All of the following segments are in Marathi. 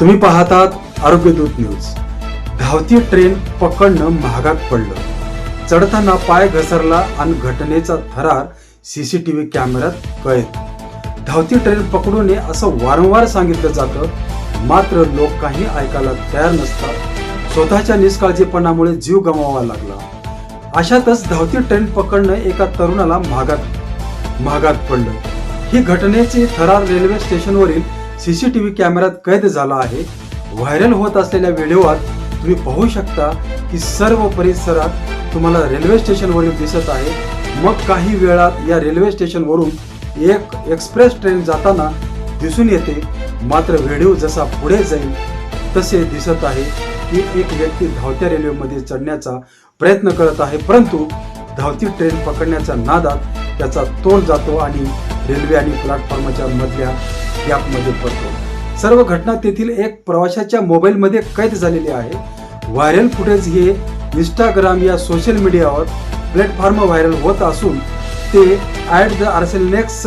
तुम्ही पाहतात आरोग्यदूत न्यूज. धावती ट्रेन पकडणं महागात पडलं. चढताना पाय घसरला आणि घटनेचा थरार सीसीटीव्ही कॅमेऱ्यात कैद. धावती ट्रेन पकडू नये असं वारंवार सांगितलं जातं. मात्र लोक काही ऐकायला तयार नसतात. स्वतःच्या निष्काळजीपणामुळे जीव गमावा लागला. अशातच धावती ट्रेन पकडणं एका तरुणाला महागात महागात पडलं. ही घटनेची थरार रेल्वे स्टेशनवरील सीसीटीव्ही कॅमेऱ्यात कैद झाला आहे. व्हायरल होत असलेल्या व्हिडिओत तुम्ही पाहू शकता की सर्व परिसरात तुम्हाला रेल्वे स्टेशनवरील दिसत आहे. मग काही वेळात या रेल्वे स्टेशनवरून एक एक्सप्रेस ट्रेन जाताना दिसून येते. मात्र व्हिडिओ जसा पुढे जाईल तसे दिसत आहे की एक व्यक्ती धावत्या रेल्वेमध्ये चढण्याचा प्रयत्न करत आहे. परंतु धावती ट्रेन पकडण्याच्या नादात त्याचा तोल जातो आणि रेल्वे आणि प्लॅटफॉर्मच्या मधल्या गॅपमध्ये पडतो. सर्व घटना तेथील एक प्रवाशाच्या मोबाईलमध्ये कैद झालेली आहे. व्हायरल फुटेज हे इंस्टाग्राम या सोशल मीडियावर प्लॅटफॉर्म व्हायरल होत असून ते ॲट द आर्सेलनेक्स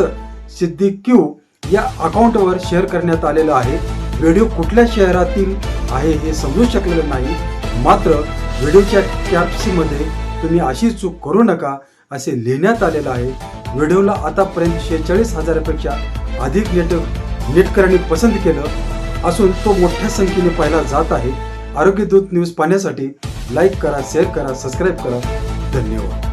सिद्दीक्यू या अकाउंटवर शेअर करण्यात आलेलं आहे. व्हिडिओ कुठल्या शहरातील आहे हे समजू शकलेलं नाही. मात्र व्हिडिओच्या कॅप्सीमध्ये तुम्ही अशी चूक करू नका असे लिहिण्यात आलेलं आहे. व्हिडिओला आतापर्यंत शेहेचाळीस हजारापेक्षा अधिक नेट नेटकऱ्यांनी पसंत केलं असून तो मोठ्या संख्येने पाहिला जात आहे. आरोग्यदूत न्यूज पाहण्यासाठी लाईक करा शेअर करा सबस्क्राईब करा. धन्यवाद.